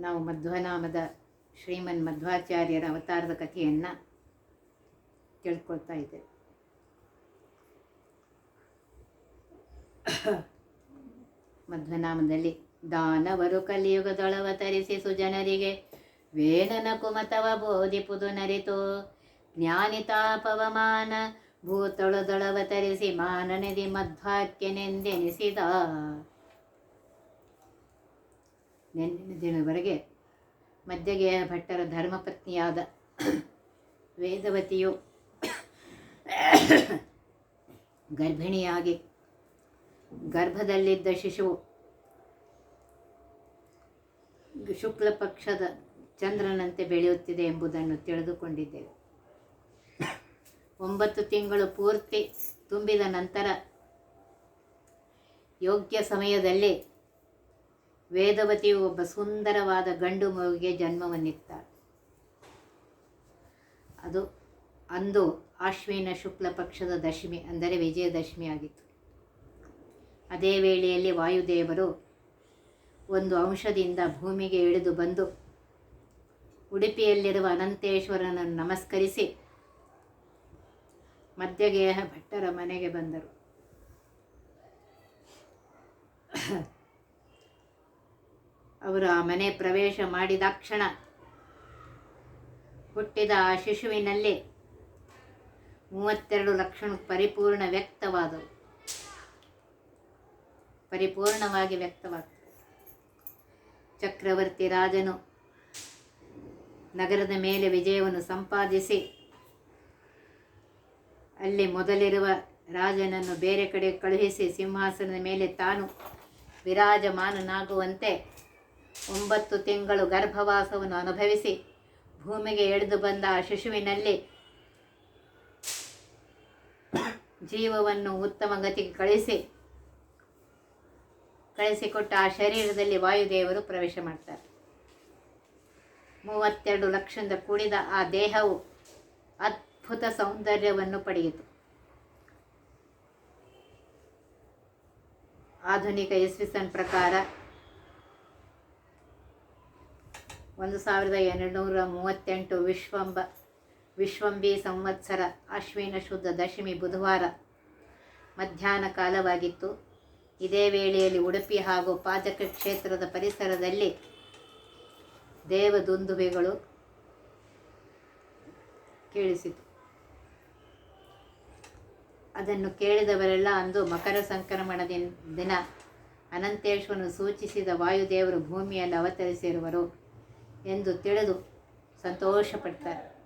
ನಾವು ಮಧ್ವನಾಮದ ಶ್ರೀಮನ್ ಮಧ್ವಾಚಾರ್ಯರ ಅವತಾರದ ಕಥೆಯನ್ನು ತಿಳ್ಕೊಳ್ತಾ ಇದ್ದೇವೆ. ಮಧ್ವನಾಮದಲ್ಲಿ ದಾನವರು ಕಲಿಯುಗದೊಳವತರಿಸಿ ಸುಜನರಿಗೆ ವೇಣನ ಕುಮತವ ಬೋಧಿಪುದು ನರಿತು, ಜ್ಞಾನಿತಾಪವಮಾನ ಭೂತೊಳದೊಳವತರಿಸಿ ಮಾನನದಿ ಮಧ್ವಾಕ್ಯನೆಂದೆನಿಸಿದ. ನೆನ್ನಿನ ದಿನವರೆಗೆ ಮಧ್ಯಗೆಯ ಭಟ್ಟರ ಧರ್ಮಪತ್ನಿಯಾದ ವೇದವತಿಯು ಗರ್ಭಿಣಿಯಾಗಿ ಗರ್ಭದಲ್ಲಿದ್ದ ಶಿಶುವು ಶುಕ್ಲ ಪಕ್ಷದ ಚಂದ್ರನಂತೆ ಬೆಳೆಯುತ್ತಿದೆ ಎಂಬುದನ್ನು ತಿಳಿದುಕೊಂಡಿದ್ದೇವೆ. ಒಂಬತ್ತು ತಿಂಗಳು ಪೂರ್ತಿ ತುಂಬಿದ ನಂತರ ಯೋಗ್ಯ ಸಮಯದಲ್ಲಿ ವೇದವತಿಯು ಒಬ್ಬ ಸುಂದರವಾದ ಗಂಡು ಮಗುವಿಗೆ ಜನ್ಮವನ್ನಿತ್ತಾಳೆ ಅದು ಅಂದು ಆಶ್ವಿನ ಶುಕ್ಲ ಪಕ್ಷದ ದಶಮಿ, ಅಂದರೆ ವಿಜಯದಶಮಿ ಆಗಿತ್ತು. ಅದೇ ವೇಳೆಯಲ್ಲಿ ವಾಯುದೇವರು ಒಂದು ಅಂಶದಿಂದ ಭೂಮಿಗೆ ಇಳಿದು ಬಂದು ಉಡುಪಿಯಲ್ಲಿರುವ ಅನಂತೇಶ್ವರನನ್ನು ನಮಸ್ಕರಿಸಿ ಮಧ್ಯಗೇಹ ಭಟ್ಟರ ಮನೆಗೆ ಬಂದರು. ಅವರು ಆ ಮನೆ ಪ್ರವೇಶ ಮಾಡಿದಾಕ್ಷಣ ಹುಟ್ಟಿದ ಆ ಶಿಶುವಿನಲ್ಲಿ ಮೂವತ್ತೆರಡು ಲಕ್ಷಣ ಪರಿಪೂರ್ಣ ವ್ಯಕ್ತವಾದವು. ಪರಿಪೂರ್ಣವಾಗಿ ವ್ಯಕ್ತವಾದ ಚಕ್ರವರ್ತಿ ರಾಜನು ನಗರದ ಮೇಲೆ ವಿಜಯವನ್ನು ಸಂಪಾದಿಸಿ ಅಲ್ಲಿ ಮೊದಲಿರುವ ರಾಜನನ್ನು ಬೇರೆ ಕಡೆ ಕಳುಹಿಸಿ ಸಿಂಹಾಸನದ ಮೇಲೆ ತಾನು ವಿರಾಜಮಾನನಾಗುವಂತೆ ಒಂಬತ್ತು ತಿಂಗಳು ಗರ್ಭವಾಸವನ್ನು ಅನುಭವಿಸಿ ಭೂಮಿಗೆ ಎಳೆದು ಬಂದ ಆ ಶಿಶುವಿನಲ್ಲಿ ಜೀವವನ್ನು ಉತ್ತಮ ಗತಿಗೆ ಕಳಿಸಿ, ಕಳಿಸಿಕೊಟ್ಟ ಆ ಶರೀರದಲ್ಲಿ ವಾಯುದೇವರು ಪ್ರವೇಶ ಮಾಡ್ತಾರೆ. ಮೂವತ್ತೆರಡು ಲಕ್ಷದಿಂದ ಕೂಡಿದ ಆ ದೇಹವು ಅದ್ಭುತ ಸೌಂದರ್ಯವನ್ನು ಪಡೆಯಿತು. ಆಧುನಿಕ ಎಸ್ವಿಸನ್ ಪ್ರಕಾರ ಒಂದು ಸಾವಿರದ ಎರಡುನೂರ ಮೂವತ್ತೆಂಟು ವಿಶ್ವಂಬ, ವಿಶ್ವಂಬಿ ಸಂವತ್ಸರ ಅಶ್ವಿನ ಶುದ್ಧ ದಶಮಿ ಬುಧವಾರ ಮಧ್ಯಾಹ್ನ ಕಾಲವಾಗಿತ್ತು. ಇದೇ ವೇಳೆಯಲ್ಲಿ ಉಡುಪಿ ಹಾಗೂ ಪಾಜಕ ಕ್ಷೇತ್ರದ ಪರಿಸರದಲ್ಲಿ ದೇವದುಂದುವೆಗಳು ಕೇಳಿಸಿತು. ಅದನ್ನು ಕೇಳಿದವರೆಲ್ಲ ಅಂದು ಮಕರ ಸಂಕ್ರಮಣ ದಿನ, ಅನಂತೇಶ್ವರನು ಸೂಚಿಸಿದ ವಾಯುದೇವರು ಭೂಮಿಯಲ್ಲಿ ಅವತರಿಸಿರುವರು. ಎಂದು ತಿಳಿದು ಸಂತೋಷಪಡ್ತಾರೆ.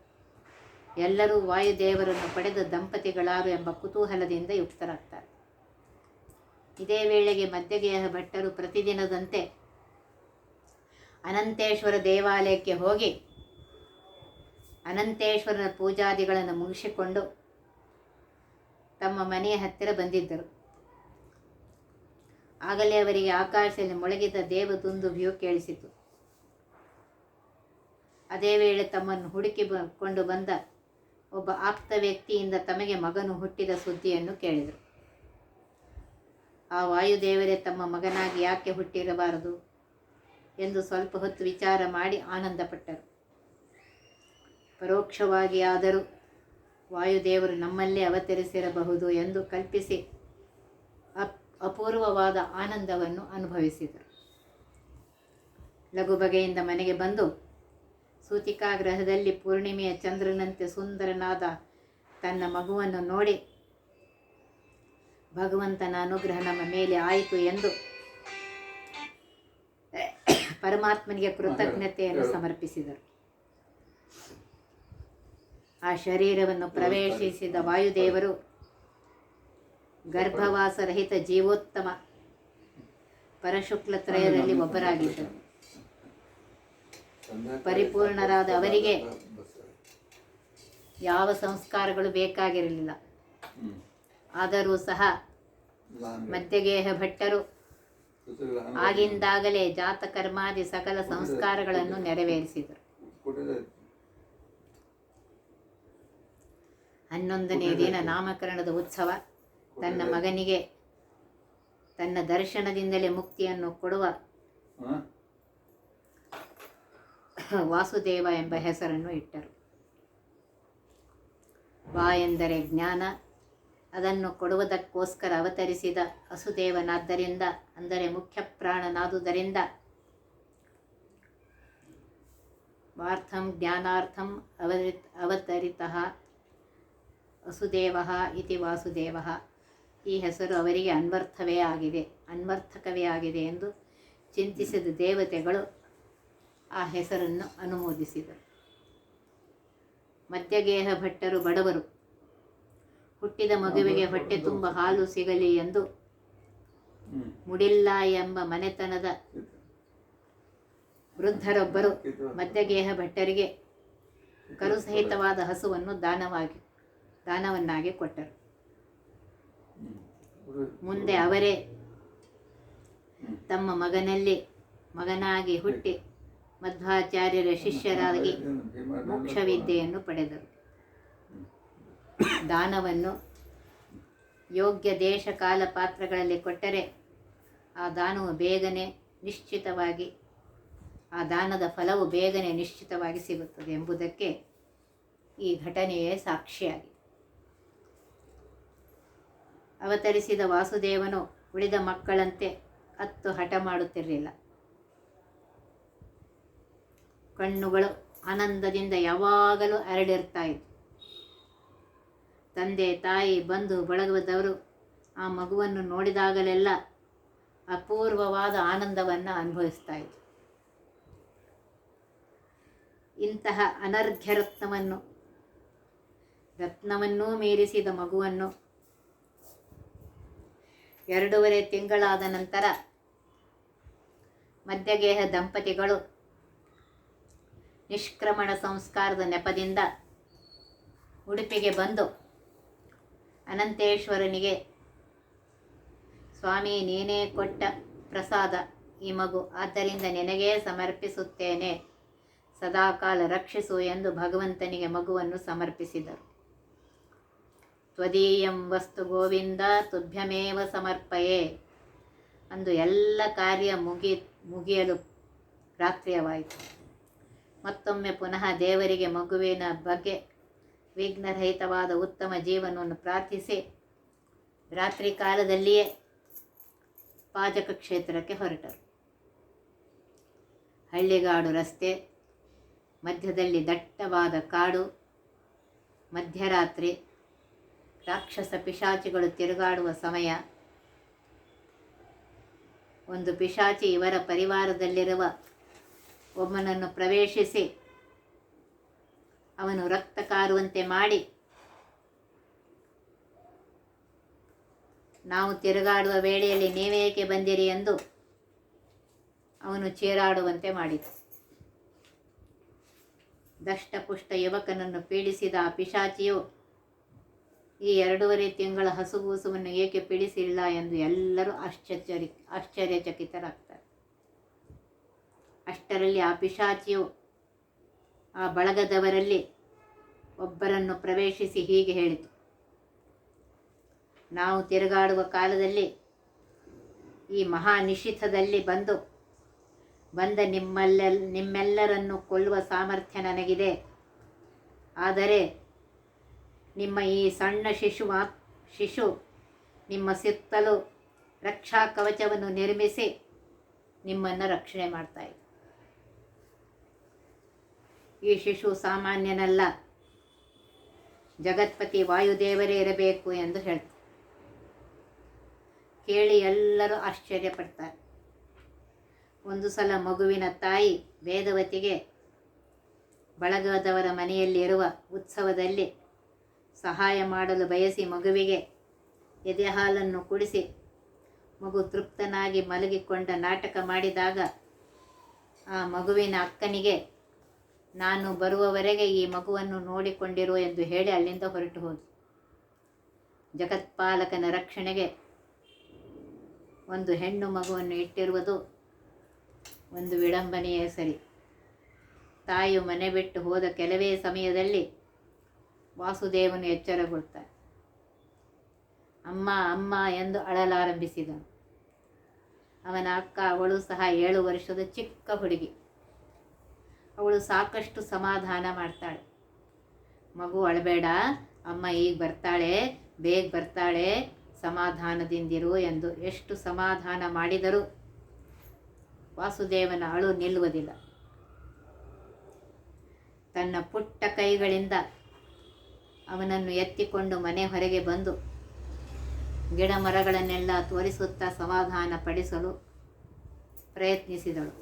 ಎಲ್ಲರೂ ವಾಯುದೇವರನ್ನು ಪಡೆದ ದಂಪತಿಗಳಾರು ಎಂಬ ಕುತೂಹಲದಿಂದ ಯುಕ್ತರಾಗ್ತಾರೆ. ಇದೇ ವೇಳೆಗೆ ಮಧ್ಯಗೇಹ ಭಟ್ಟರು ಪ್ರತಿದಿನದಂತೆ ಅನಂತೇಶ್ವರ ದೇವಾಲಯಕ್ಕೆ ಹೋಗಿ ಅನಂತೇಶ್ವರನ ಪೂಜಾದಿಗಳನ್ನು ಮುಗಿಸಿಕೊಂಡು ತಮ್ಮ ಮನೆಯ ಹತ್ತಿರ ಬಂದಿದ್ದರು. ಆಗಲೇ ಅವರಿಗೆ ಆಕಾಶದಲ್ಲಿ ಮೊಳಗಿದ ವ್ಯೂ ಕೇಳಿಸಿತು. ಅದೇ ವೇಳೆ ತಮ್ಮನ್ನು ಹುಡುಕಿ ಕೊಂಡು ಬಂದ ಒಬ್ಬ ಆಪ್ತ ವ್ಯಕ್ತಿಯಿಂದ ತಮಗೆ ಮಗನು ಹುಟ್ಟಿದ ಸುದ್ದಿಯನ್ನು ಕೇಳಿದರು. ಆ ವಾಯುದೇವರೇ ತಮ್ಮ ಮಗನಾಗಿ ಯಾಕೆ ಹುಟ್ಟಿರಬಾರದು ಎಂದು ಸ್ವಲ್ಪ ಹೊತ್ತು ವಿಚಾರ ಮಾಡಿ ಆನಂದಪಟ್ಟರು. ಪರೋಕ್ಷವಾಗಿ ಆದರೂ ವಾಯುದೇವರು ನಮ್ಮಲ್ಲೇ ಅವತರಿಸಿರಬಹುದು ಎಂದು ಕಲ್ಪಿಸಿ ಅಪ್, ಅಪೂರ್ವವಾದ ಆನಂದವನ್ನು ಅನುಭವಿಸಿದರು. ಲಘು ಬಗೆಯಿಂದ ಮನೆಗೆ ಬಂದು ಸೂತಿಕಾಗ್ರಹದಲ್ಲಿ ಪೂರ್ಣಿಮೆಯ ಚಂದ್ರನಂತೆ ಸುಂದರನಾದ ತನ್ನ ಮಗುವನ್ನು ನೋಡಿ ಭಗವಂತನ ಅನುಗ್ರಹ ನಮ್ಮ ಮೇಲೆ ಆಯಿತು ಎಂದು ಪರಮಾತ್ಮನಿಗೆ ಕೃತಜ್ಞತೆಯನ್ನು ಸಮರ್ಪಿಸಿದರು. ಆ ಶರೀರವನ್ನು ಪ್ರವೇಶಿಸಿದ ವಾಯುದೇವರು ಗರ್ಭವಾಸರಹಿತ ಜೀವೋತ್ತಮ ಪರಶುಕ್ಲತ್ರಯದಲ್ಲಿ ಒಬ್ಬರಾಗಿದ್ದರು. ಪರಿಪೂರ್ಣರಾದ ಅವರಿಗೆ ಯಾವ ಸಂಸ್ಕಾರಗಳು ಬೇಕಾಗಿರಲಿಲ್ಲ. ಆದರೂ ಸಹ ಮಧ್ಯಗೇಹ ಭಟ್ಟರು ಆಗಿಂದಾಗಲೇ ಜಾತಕರ್ಮಾದಿ ಸಕಲ ಸಂಸ್ಕಾರಗಳನ್ನು ನೆರವೇರಿಸಿದರು. ಹನ್ನೊಂದನೇ ದಿನ ನಾಮಕರಣದ ಉತ್ಸವ. ತನ್ನ ಮಗನಿಗೆ ತನ್ನ ದರ್ಶನದಿಂದಲೇ ಮುಕ್ತಿಯನ್ನು ಕೊಡುವ ವಾಸುದೇವ ಎಂಬ ಹೆಸರನ್ನು ಇಟ್ಟರು. ವಾ ಎಂದರೆ ಜ್ಞಾನ, ಅದನ್ನು ಕೊಡುವುದಕ್ಕೋಸ್ಕರ ಅವತರಿಸಿದ ವಸುದೇವನಾದ್ದರಿಂದ ಅಂದರೆ ಮುಖ್ಯ ಪ್ರಾಣನಾದುದರಿಂದ. ವಾರ್ಥಂ ಜ್ಞಾನಾರ್ಥಂ ಅವರಿ ಅವತರಿತಃ ವಸುದೇವ ಇತಿ ವಾಸುದೇವ. ಈ ಹೆಸರು ಅವರಿಗೆ ಅನ್ವರ್ಥವೇ ಆಗಿದೆ, ಅನ್ವರ್ಥಕವೇ ಆಗಿದೆ ಎಂದು ಚಿಂತಿಸಿದ ದೇವತೆಗಳು ಆ ಹೆಸರನ್ನು ಅನುಮೋದಿಸಿದರು. ಮಧ್ಯಗೇಹ ಭಟ್ಟರು ಬಡವರು. ಹುಟ್ಟಿದ ಮಗುವಿಗೆ ಹೊಟ್ಟೆ ತುಂಬ ಹಾಲು ಸಿಗಲಿ ಎಂದು ಮುಡಿಲ್ಲ ಎಂಬ ಮನೆತನದ ವೃದ್ಧರೊಬ್ಬರು ಮಧ್ಯಗೇಹ ಭಟ್ಟರಿಗೆ ಕರುಸಹಿತವಾದ ಹಸುವನ್ನು ದಾನವಾಗಿ, ದಾನವನ್ನಾಗಿ ಕೊಟ್ಟರು. ಮುಂದೆ ಅವರೇ ತಮ್ಮ ಮಗನಲ್ಲಿ ಮಗನಾಗಿ ಹುಟ್ಟಿ ಮಧ್ವಾಚಾರ್ಯರ ಶಿಷ್ಯರಾಗಿ ಮೋಕ್ಷ ವಿದ್ಯೆಯನ್ನು ಪಡೆದರು. ದಾನವನ್ನು ಯೋಗ್ಯ ದೇಶ ಕಾಲ ಪಾತ್ರಗಳಲ್ಲಿ ಕೊಟ್ಟರೆ ಆ ದಾನವು ಬೇಗನೆ ನಿಶ್ಚಿತವಾಗಿ, ಆ ದಾನದ ಫಲವು ಬೇಗನೆ ನಿಶ್ಚಿತವಾಗಿ ಸಿಗುತ್ತದೆ ಎಂಬುದಕ್ಕೆ ಈ ಘಟನೆಯೇ ಸಾಕ್ಷಿಯಾಗಿದೆ. ಅವತರಿಸಿದ ವಾಸುದೇವನು ಉಳಿದ ಮಕ್ಕಳಂತೆ ಅತ್ತು ಹಠ ಮಾಡುತ್ತಿರಲಿಲ್ಲ. ಕಣ್ಣುಗಳು ಆನಂದದಿಂದ ಯಾವಾಗಲೂ ಅರಳಿರ್ತಾ ಇತ್ತು ತಂದೆ, ತಾಯಿ ಬಂಧು ಬಳಗದವರು ಆ ಮಗುವನ್ನು ನೋಡಿದಾಗಲೆಲ್ಲ ಅಪೂರ್ವವಾದ ಆನಂದವನ್ನು ಅನುಭವಿಸ್ತಾ ಇತ್ತು ಇಂತಹ ಅನರ್ಘ್ಯ ರತ್ನವನ್ನು, ರತ್ನವನ್ನೂ ಮೀರಿಸಿದ ಮಗುವನ್ನು ಎರಡೂವರೆ ತಿಂಗಳಾದ ನಂತರ ಮಧ್ಯಗೇಹ ದಂಪತಿಗಳು ನಿಷ್ಕ್ರಮಣ ಸಂಸ್ಕಾರದ ನೆಪದಿಂದ ಉಡುಪಿಗೆ ಬಂದು ಅನಂತೇಶ್ವರನಿಗೆ, ಸ್ವಾಮಿ, ನೀನೇ ಕೊಟ್ಟ ಪ್ರಸಾದ ಈ ಮಗು, ಆದ್ದರಿಂದ ನಿನಗೇ ಸಮರ್ಪಿಸುತ್ತೇನೆ. ಸದಾಕಾಲ ರಕ್ಷಿಸು ಎಂದು ಭಗವಂತನಿಗೆ ಮಗುವನ್ನು ಸಮರ್ಪಿಸಿದರು. ತ್ವದೀಯಂ ವಸ್ತು ಗೋವಿಂದ, ತುಭ್ಯಮೇವ ಸಮರ್ಪಯೇ ಅಂದು ಎಲ್ಲ ಕಾರ್ಯ ಮುಗಿ, ಮುಗಿಯಲು ರಾತ್ರಿಯವಾಯಿತು. ಮತ್ತೊಮ್ಮೆ ಪುನಃ ದೇವರಿಗೆ ಮಗುವಿನ ಬಗ್ಗೆ ವಿಘ್ನರಹಿತವಾದ ಉತ್ತಮ ಜೀವನವನ್ನು ಪ್ರಾರ್ಥಿಸಿ. ರಾತ್ರಿ ಕಾಲದಲ್ಲಿಯೇ ಪಾಜಕ ಕ್ಷೇತ್ರಕ್ಕೆ ಹೊರಟರು. ಹಳ್ಳಿಗಾಡು ರಸ್ತೆ, ಮಧ್ಯದಲ್ಲಿ ದಟ್ಟವಾದ ಕಾಡು, ಮಧ್ಯರಾತ್ರಿ ರಾಕ್ಷಸ ಪಿಶಾಚಿಗಳು ತಿರುಗಾಡುವ ಸಮಯ. ಒಂದು ಪಿಶಾಚಿ ಇವರ ಪರಿವಾರದಲ್ಲಿರುವ ಒಬ್ಬನನ್ನು ಪ್ರವೇಶಿಸಿ ಅವನು ರಕ್ತ ಕಾರುವಂತೆ ಮಾಡಿ, ನಾವು ತಿರುಗಾಡುವ ವೇಳೆಯಲ್ಲಿ ನೀವೇಕೆ ಬಂದಿರಿ ಎಂದು ಅವನು ಚೇರಾಡುವಂತೆ ಮಾಡಿದ ದಷ್ಟಪುಷ್ಟ ಯುವಕನನ್ನು ಪೀಡಿಸಿದ ಪಿಶಾಚಿಯು ಈ ಎರಡೂವರೆ ತಿಂಗಳ ಹಸುಗೂಸುವನ್ನು ಏಕೆ ಪೀಡಿಸಿಲ್ಲ ಎಂದು ಎಲ್ಲರೂ ಆಶ್ಚರ್ಯ ಆಶ್ಚರ್ಯಚಕಿತರಾಗ್ತಾರೆ. ಅಷ್ಟರಲ್ಲಿ ಆ ಪಿಶಾಚಿಯು ಆ ಬಳಗದವರಲ್ಲಿ ಒಬ್ಬರನ್ನು ಪ್ರವೇಶಿಸಿ ಹೀಗೆ ಹೇಳಿತು. ನಾವು ತಿರುಗಾಡುವ ಕಾಲದಲ್ಲಿ ಈ ಮಹಾ ನಿಶಿಥದಲ್ಲಿ ಬಂದು, ಬಂದ ನಿಮ್ಮಲ್ಲ, ನಿಮ್ಮೆಲ್ಲರನ್ನು ಕೊಲ್ಲುವ ಸಾಮರ್ಥ್ಯ ನನಗಿದೆ. ಆದರೆ ನಿಮ್ಮ ಈ ಸಣ್ಣ ಶಿಶು ಶಿಶು ನಿಮ್ಮ ಸುತ್ತಲೂ ರಕ್ಷಾ ಕವಚವನ್ನು ನಿರ್ಮಿಸಿ ನಿಮ್ಮನ್ನು ರಕ್ಷಣೆ ಮಾಡ್ತಾ ಇದೆ. ಈ ಶಿಶು ಸಾಮಾನ್ಯನಲ್ಲ. ಜಗತ್ಪತಿ ವಾಯುದೇವರೇ ಇರಬೇಕು ಎಂದು ಹೇಳ್ತಾರೆ ಕೇಳಿ ಎಲ್ಲರೂ ಆಶ್ಚರ್ಯಪಡ್ತಾರೆ ಒಂದು ಸಲ ಮಗುವಿನ ತಾಯಿ ವೇದವತಿಗೆ ಬಳಗದವರ ಮನೆಯಲ್ಲಿರುವ ಉತ್ಸವದಲ್ಲಿ ಸಹಾಯ ಮಾಡಲು ಬಯಸಿ ಮಗುವಿಗೆ ಎದೆಹಾಲನ್ನು ಕುಡಿಸಿ ಮಗು ತೃಪ್ತನಾಗಿ ಮಲಗಿಕೊಂಡ ನಾಟಕ ಮಾಡಿದಾಗ ಆ ಮಗುವಿನ ಅಕ್ಕನಿಗೆ ನಾನು ಬರುವವರೆಗೆ ಈ ಮಗುವನ್ನು ನೋಡಿಕೊಂಡಿರು ಎಂದು ಹೇಳಿ ಅಲ್ಲಿಂದ ಹೊರಟು ಹೋದರು ಜಗತ್ಪಾಲಕನ ರಕ್ಷಣೆಗೆ ಒಂದು ಹೆಣ್ಣು ಮಗುವನ್ನು ಇಟ್ಟಿರುವುದು ಒಂದು ವಿಡಂಬನೆಯೇ ಸರಿ. ತಾಯಿಯು ಮನೆ ಬಿಟ್ಟು ಹೋದ ಕೆಲವೇ ಸಮಯದಲ್ಲಿ ವಾಸುದೇವನು ಎಚ್ಚರಗೊಳ್ತಾನೆ ಅಮ್ಮ ಅಮ್ಮ ಎಂದು ಅಳಲಾರಂಭಿಸಿದನು. ಅವನ ಅಕ್ಕ, ಅವಳು ಸಹ ಏಳು ವರ್ಷದ ಚಿಕ್ಕ ಹುಡುಗಿ. ಅವಳು ಸಾಕಷ್ಟು ಸಮಾಧಾನ ಮಾಡ್ತಾಳೆ. ಮಗು ಅಳಬೇಡ, ಅಮ್ಮ ಈಗ ಬರ್ತಾಳೆ, ಬೇಗ ಬರ್ತಾಳೆ, ಸಮಾಧಾನದಿಂದಿರು ಎಂದು ಎಷ್ಟು ಸಮಾಧಾನ ಮಾಡಿದರೂ ವಾಸುದೇವನ ಅಳು ನಿಲ್ಲುವುದಿಲ್ಲ. ತನ್ನ ಪುಟ್ಟ ಕೈಗಳಿಂದ ಅವನನ್ನು ಎತ್ತಿಕೊಂಡು ಮನೆ ಹೊರಗೆ ಬಂದು ಗಿಡ ಮರಗಳನ್ನೆಲ್ಲ ತೋರಿಸುತ್ತಾ ಸಮಾಧಾನ ಪಡಿಸಲು ಪ್ರಯತ್ನಿಸಿದಳು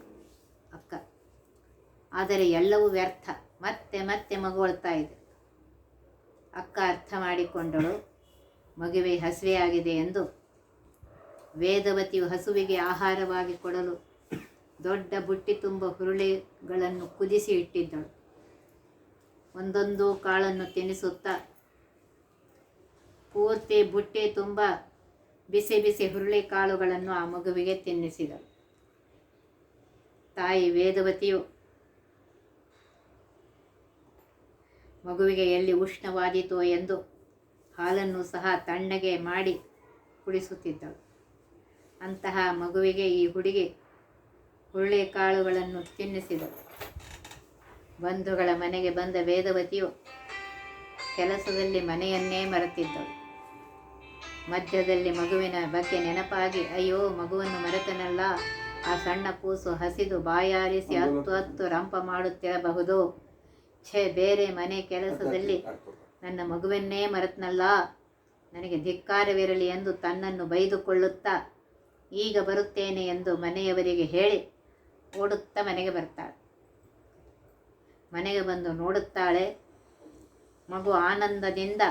ಅಕ್ಕ. ಆದರೆ ಎಲ್ಲವೂ ವ್ಯರ್ಥ. ಮತ್ತೆ ಮತ್ತೆ ಮಗುಳ್ತಾ ಇದೆ. ಅಕ್ಕ ಅರ್ಥ ಮಾಡಿಕೊಂಡಳು. ಮಗುವೆ ಹಸಿವೆಯಾಗಿದೆ ಎಂದು ವೇದವತಿಯು ಹಸುವಿಗೆ ಆಹಾರವಾಗಿ ಕೊಡಲು ದೊಡ್ಡ ಬುಟ್ಟಿ ತುಂಬ ಹುರುಳಿಗಳನ್ನು ಕುದಿಸಿ ಇಟ್ಟಿದ್ದಳು. ಒಂದೊಂದು ಕಾಳನ್ನು ತಿನ್ನಿಸುತ್ತಾ ಪೂರ್ತಿ ಬುಟ್ಟಿ ತುಂಬ ಬಿಸಿ ಬಿಸಿ ಹುರುಳಿ ಕಾಳುಗಳನ್ನು ಆ ಮಗುವಿಗೆ ತಿನ್ನಿಸಿದಳು. ತಾಯಿ ವೇದವತಿಯು ಮಗುವಿಗೆ ಎಲ್ಲಿ ಉಷ್ಣವಾದೀತೋ ಎಂದು ಹಾಲನ್ನು ಸಹ ತಣ್ಣಗೆ ಮಾಡಿ ಕುಡಿಸುತ್ತಿದ್ದಳು. ಅಂತಹ ಮಗುವಿಗೆ ಈ ಹುಡುಗಿ ಹುಳ್ಳೆ ಕಾಳುಗಳನ್ನು ತಿನ್ನಿಸಿದಳು. ಬಂಧುಗಳ ಮನೆಗೆ ಬಂದ ವೇದವತಿಯು ಕೆಲಸದಲ್ಲಿ ಮನೆಯನ್ನೇ ಮರೆತಿದ್ದಳು. ಮಧ್ಯದಲ್ಲಿ ಮಗುವಿನ ಬಗ್ಗೆ ನೆನಪಾಗಿ, ಅಯ್ಯೋ, ಮಗುವನ್ನು ಮರೆತನಲ್ಲ. ಆ ಸಣ್ಣ ಕೂಸು ಹಸಿದು ಬಾಯಾರಿಸಿ ಹತ್ತು ಹತ್ತು ರಂಪ ಮಾಡುತ್ತಿರಬಹುದು? ಛೇ ಬೇರೆ ಮನೆ ಕೆಲಸದಲ್ಲಿ ನನ್ನ ಮಗುವನ್ನೇ ಮರೆತನಲ್ಲ. ನನಗೆ ಧಿಕ್ಕಾರವಿರಲಿ ಎಂದು ತನ್ನನ್ನು ಬೈದುಕೊಳ್ಳುತ್ತಾ ಈಗ ಬರುತ್ತೇನೆ ಎಂದು ಮನೆಯವರಿಗೆ ಹೇಳಿ ಓಡುತ್ತಾ ಮನೆಗೆ ಬರ್ತಾಳೆ. ಮನೆಗೆ ಬಂದು ನೋಡುತ್ತಾಳೆ. ಮಗು ಆನಂದದಿಂದ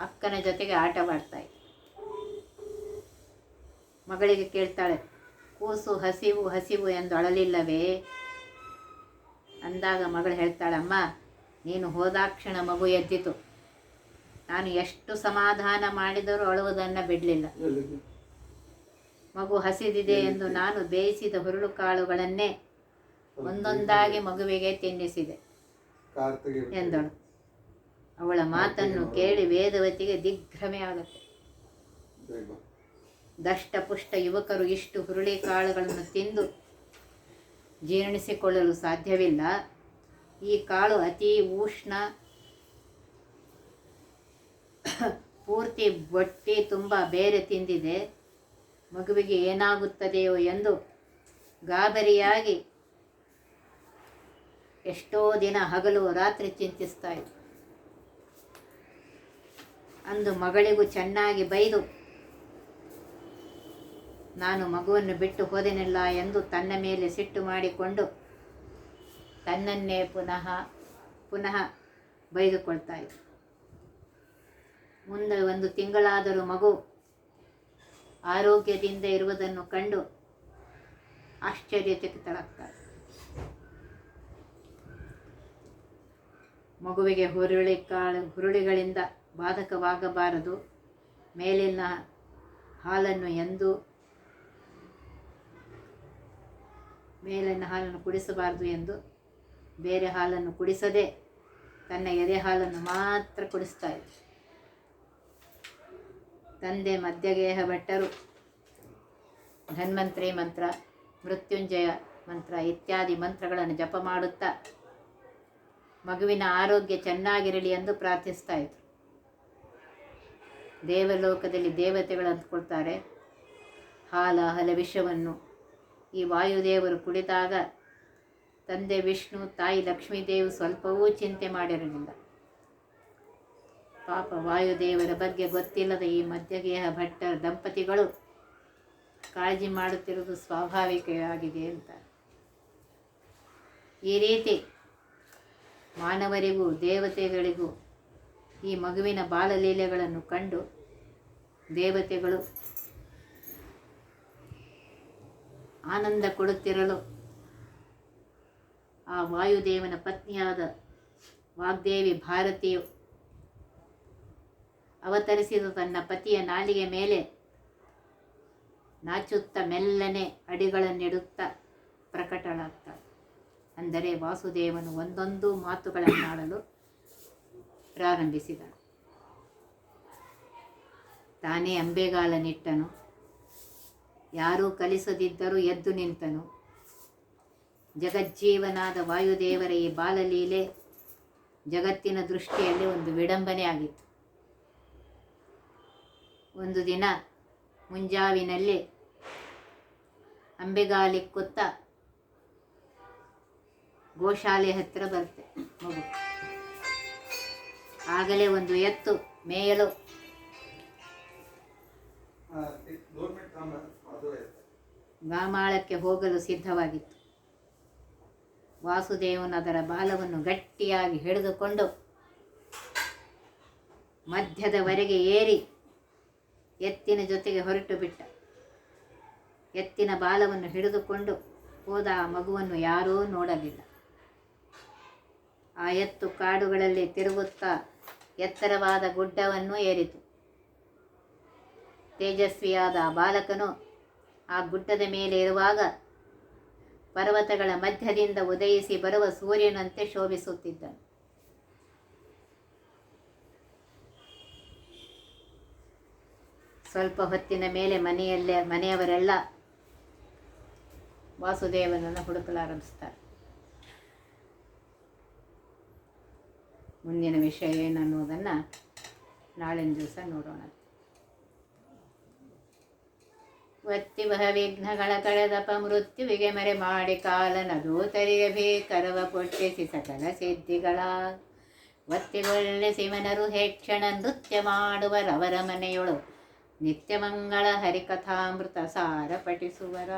ಅಕ್ಕನ ಜೊತೆಗೆ ಆಟವಾಡ್ತಾಯಿ ಮಗಳಿಗೆ ಕೇಳ್ತಾಳೆ ಕೂಸು ಹಸಿವು ಹಸಿವು ಎಂದು ಅಳಲಿಲ್ಲವೇ? ಅಂದಾಗ ಮಗಳು ಹೇಳ್ತಾಳಮ್ಮ ನೀನು ಹೋದಾಕ್ಷಣ ಮಗು ಎದ್ದಿತು. ನಾನು ಎಷ್ಟು ಸಮಾಧಾನ ಮಾಡಿದರೂ ಅಳುವುದನ್ನು ಬಿಡಲಿಲ್ಲ. ಮಗು ಹಸಿದಿದೆ ಎಂದು ನಾನು ಬೇಯಿಸಿದ ಹುರುಳು ಕಾಳುಗಳನ್ನೇ ಒಂದೊಂದಾಗಿ ಮಗುವಿಗೆ ತಿನ್ನಿಸಿದೆ. ಎಂದಳು. ಅವಳ ಮಾತನ್ನು ಕೇಳಿ ವೇದವತಿಗೆ ದಿಗ್ಭ್ರಮೆ ಆಗುತ್ತೆ. ದಷ್ಟಪುಷ್ಟ ಯುವಕರು ಇಷ್ಟು ಹುರುಳಿ ಕಾಳುಗಳನ್ನು ತಿಂದು ಜೀರ್ಣಿಸಿಕೊಳ್ಳಲು ಸಾಧ್ಯವಿಲ್ಲ. ಈ ಕಾಳು ಅತಿ ಉಷ್ಣ, ಪೂರ್ತಿ ಬೊಟ್ಟಿ ತುಂಬ ಬೇರೆ ತಿಂದಿದೆ. ಮಗುವಿಗೆ ಏನಾಗುತ್ತದೆಯೋ ಎಂದು ಗಾಬರಿಯಾಗಿ ಎಷ್ಟೋ ದಿನ ಹಗಲು ರಾತ್ರಿ ಚಿಂತಿಸ್ತಾ ಇತ್ತು. ಅಂದು ಮಗಳಿಗೂ ಚೆನ್ನಾಗಿ ಬೈದು ನಾನು ಮಗುವನ್ನು ಬಿಟ್ಟು ಹೋದೆನಲ್ಲ ಎಂದು ತನ್ನ ಮೇಲೆ ಸಿಟ್ಟು ಮಾಡಿಕೊಂಡು ತನ್ನನ್ನೇ ಪುನಃ ಪುನಃ ಬೈದುಕೊಳ್ತಾ ಮುಂದೆ ಒಂದು ತಿಂಗಳಾದರೂ ಮಗು ಆರೋಗ್ಯದಿಂದ ಇರುವುದನ್ನು ಕಂಡು ಆಶ್ಚರ್ಯಚಕಿತಳಾಗ್ತಾರೆ ಮಗುವಿಗೆ ಹುರುಳಿ ಕಾಳು, ಹುರುಳಿಗಳಿಂದ ಬಾಧಕವಾಗಬಾರದು. ಮೇಲಿನ ಹಾಲನ್ನು ಎಂದು ಮೇಲಿನ ಹಾಲನ್ನು ಕುಡಿಸಬಾರದು ಎಂದು ಬೇರೆ ಹಾಲನ್ನು ಕುಡಿಸದೆ ತನ್ನ ಎದೆ ಹಾಲನ್ನು ಮಾತ್ರ ಕುಡಿಸ್ತಾ ತಂದೆ ಮಧ್ಯಗೇಹ ಭಟ್ಟರು, ಧನ್ವಂತ್ರಿ ಮಂತ್ರ, ಮೃತ್ಯುಂಜಯ ಮಂತ್ರ ಇತ್ಯಾದಿ ಮಂತ್ರಗಳನ್ನು ಜಪ ಮಾಡುತ್ತಾ ಮಗುವಿನ ಆರೋಗ್ಯ ಚೆನ್ನಾಗಿರಲಿ ಎಂದು ಪ್ರಾರ್ಥಿಸ್ತಾ ಇದ್ರು. ದೇವಲೋಕದಲ್ಲಿ ದೇವತೆಗಳು ಅಂದ್ಕೊಳ್ತಾರೆ ಹಾಲ, ಹಲ ವಿಷವನ್ನು ಈ ವಾಯುದೇವರು ಕುಡಿದಾಗ ತಂದೆ ವಿಷ್ಣು, ತಾಯಿ ಲಕ್ಷ್ಮೀದೇವಿ ಸ್ವಲ್ಪವೂ ಚಿಂತೆ ಮಾಡಿರಲಿಲ್ಲ. ಪಾಪ ವಾಯುದೇವರ ಬಗ್ಗೆ ಗೊತ್ತಿಲ್ಲದ ಈ ಮಧ್ಯಗೇಹ ಭಟ್ಟರ ದಂಪತಿಗಳು ಕಾಳಜಿ ಮಾಡುತ್ತಿರುವುದು ಸ್ವಾಭಾವಿಕವಾಗಿದೆ ಅಂತ. ಈ ರೀತಿ ಮಾನವರಿಗೂ, ದೇವತೆಗಳಿಗೂ ಈ ಮಗುವಿನ ಬಾಲಲೀಲೆಗಳನ್ನು ಕಂಡು ದೇವತೆಗಳು ಆನಂದ ಕೊಡುತ್ತಿರಲು. ಆ ವಾಯುದೇವನ ಪತ್ನಿಯಾದ ವಾಗ್ದೇವಿ ಭಾರತಿಯು ಅವತರಿಸಿದ ತನ್ನ ಪತಿಯ ನಾಲಿಗೆ ಮೇಲೆ ನಾಚುತ್ತ ಮೆಲ್ಲನೆ ಅಡಿಗಳನ್ನಿಡುತ್ತ ಪ್ರಕಟಳಾಗ್ತಾಳೆ ಅಂದರೆ ವಾಸುದೇವನು ಒಂದೊಂದು ಮಾತುಗಳನ್ನಾಡಲು ಪ್ರಾರಂಭಿಸಿದ ತಾನೇ ಅಂಬೆಗಾಲನಿಟ್ಟನು. ಯಾರೂ ಕಲಿಸದಿದ್ದರೂ ಎದ್ದು ನಿಂತನು. ಜಗಜ್ಜೀವನಾದ ವಾಯುದೇವರ ಈ ಬಾಲಲೀಲೆ ಜಗತ್ತಿನ ದೃಷ್ಟಿಯಲ್ಲಿ ಒಂದು ವಿಡಂಬನೆ ಆಗಿತ್ತು. ಒಂದು ದಿನ ಮುಂಜಾವಿನಲ್ಲಿ ಅಂಬೆಗಾಲಿಕ್ಕುತ್ತ ಗೋಶಾಲೆ ಹತ್ತಿರ ಬರುತ್ತೆ ಮಗು ಆಗಲೇ ಒಂದು ಎತ್ತು ಮೇಯಲು ಗಾಮಾಳಕ್ಕೆ ಹೋಗಲು ಸಿದ್ಧವಾಗಿತ್ತು. ವಾಸುದೇವನು ಅದರ ಬಾಲವನ್ನು ಗಟ್ಟಿಯಾಗಿ ಹಿಡಿದುಕೊಂಡು ಮಧ್ಯದವರೆಗೆ ಏರಿ ಎತ್ತಿನ ಜೊತೆಗೆ ಹೊರಟು ಬಿಟ್ಟ. ಎತ್ತಿನ ಬಾಲವನ್ನು ಹಿಡಿದುಕೊಂಡು ಹೋದ ಆ ಮಗುವನ್ನು ಯಾರೂ ನೋಡಲಿಲ್ಲ. ಆ ಎತ್ತು ಕಾಡುಗಳಲ್ಲಿ ತಿರುಗುತ್ತಾ ಎತ್ತರವಾದ ಗುಡ್ಡವನ್ನು ಏರಿತು. ತೇಜಸ್ವಿಯಾದ ಆ ಬಾಲಕನು ಆ ಗುಡ್ಡದ ಮೇಲೆ ಇರುವಾಗ ಪರ್ವತಗಳ ಮಧ್ಯದಿಂದ ಉದಯಿಸಿ ಬರುವ ಸೂರ್ಯನಂತೆ ಶೋಭಿಸುತ್ತಿದ್ದನು. ಸ್ವಲ್ಪ ಹೊತ್ತಿನ ಮೇಲೆ ಮನೆಯಲ್ಲೇ ಮನೆಯವರೆಲ್ಲ ವಾಸುದೇವನನ್ನು ಹುಡುಕಲಾರಂಭಿಸ್ತಾರೆ ಮುಂದಿನ ವಿಷಯ ಏನನ್ನುವುದನ್ನು ನಾಳಿನ ದಿವಸ ನೋಡೋಣ. ಒತ್ತಿ ಬಹ ವಿಘ್ನಗಳ ಕಳೆದಪ ಮೃತ್ಯುವಿಗೆ ಮರೆ ಮಾಡಿ ಕಾಲನ ದೂತರಿಗೆ ಭೀಕರವ ಪೊಟ್ಟಿಸಿ ಸಕಲ ಸಿದ್ಧಿಗಳ. ಒತ್ತಿಗೊಳ್ಳೆ ಶಿವನರು ಹೆಕ್ಷಣ ನೃತ್ಯ ಮಾಡುವರವರ ಮನೆಯೊಳು. ನಿತ್ಯ ಮಂಗಳ ಹರಿಕಥಾಮೃತ ಸಾರ ಪಠಿಸುವರ.